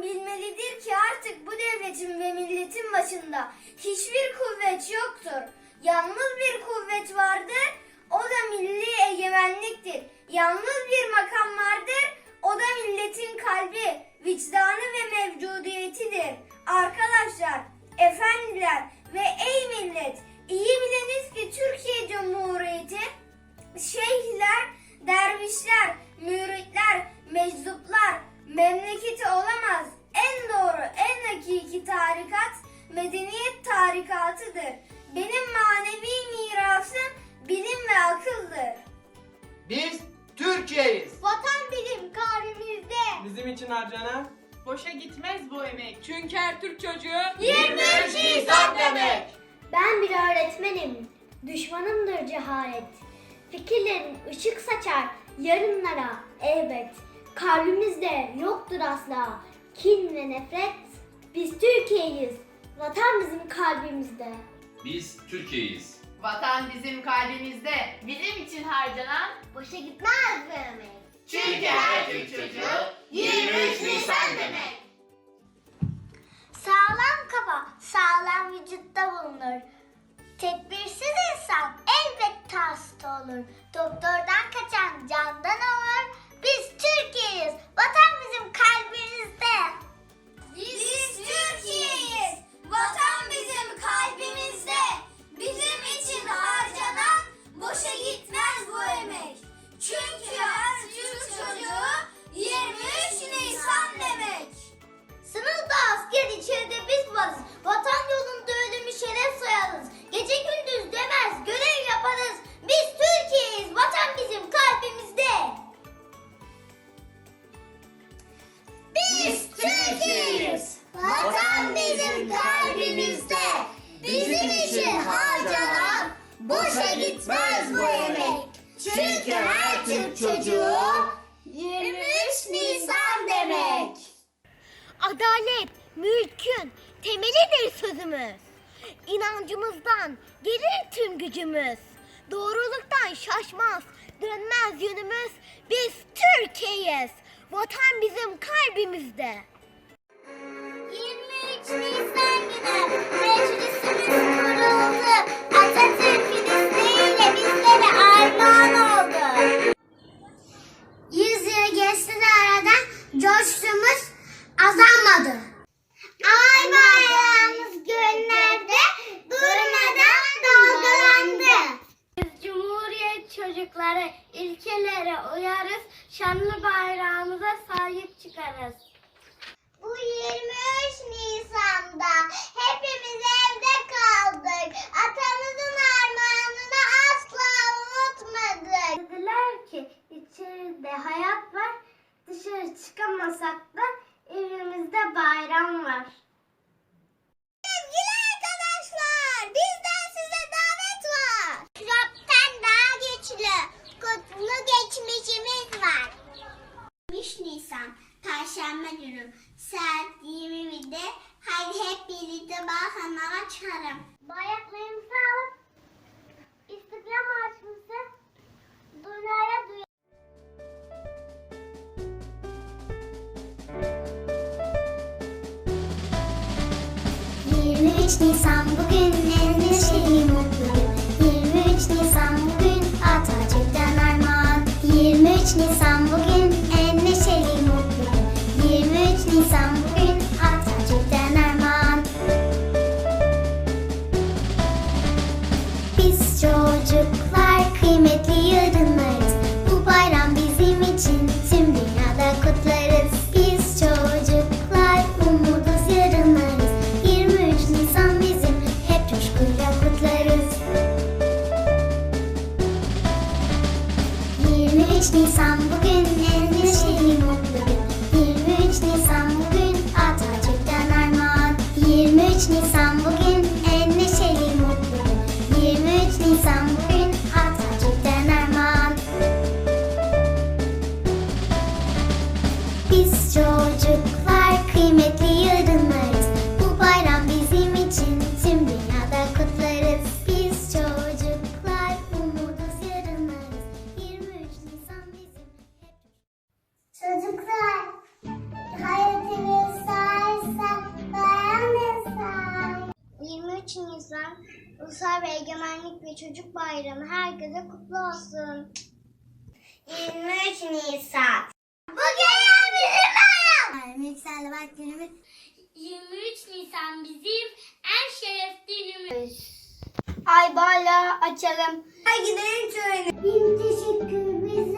insan bilmelidir ki artık bu devletin ve milletin başında hiçbir kuvvet yoktur. Yalnız bir kuvvet vardır, o da milli egemenliktir. Yalnız bir makam vardır, o da milletin kalbi, vicdanı ve mevcudiyetidir. Arkadaşlar, efendiler ve ey millet, iyi biliniz ki Türkiye Cumhuriyeti şeyhler, dervişler, müritler, meczuplar memleketi olamaz. En doğru, en hakiki tarikat medeniyet tarikatıdır. Benim manevi mirasım bilim ve akıldır. Biz Türkiye'yiz. Vatan bilim kalbimizde. Bizim için harcanan Boşa gitmez bu emek. Çünkü her Türk çocuğu 23 Nisan demek. Ben bir öğretmenim. Düşmanımdır cehalet. Fikirlerim ışık saçar yarınlara elbet. Kalbimizde yoktur asla kin ve nefret. Biz Türkiye'yiz. Vatan bizim kalbimizde. Biz Türkiye'yiz. Vatan bizim kalbimizde. Bizim için harcanan Boşa gitmez bu emek. Çünkü her Türk çocuğu 23 Nisan demek. Sağlam kafa sağlam vücutta bulunur. Tedbirsiz insan elbette hasta olur. Doktordan kaçan candan olur. Biz Türkiye'yiz. Vatan bizim kalbimizde. Biz Türkiye'yiz. Vatan Adalet mülkün temelidir sözümüz. İnancımızdan gelir tüm gücümüz. Doğruluktan şaşmaz, dönmez yönümüz. Biz Türkiye'yiz. Vatan bizim kalbimizde. 23 Nisan günü meclisimiz kuruldu. Atatürk'ün izniyle bizlere Yes. 23 Nisan bugün en neşeli mutlu gün. 23 Nisan bugün Atatürk'ten armağan 23 Nisan bugün 23 Nisan bugün en neşeli mutlu gün. 23 Nisan bugün Atatürk'ten armağan. 23 Nisan bugün en neşeli mutlu gün. 23 Nisan bugün Atatürk'ten armağan. Biz çocuklar kıymetli Türkiye Çocuk Bayramı herkese kutlu olsun. 23 Nisan. Bugün bizim bayram. Mikserli bak günümüz 23 Nisan bizim en şerefli günümüz. Ay bala açalım. Ay gidelim şöyle. Bin teşekkür bize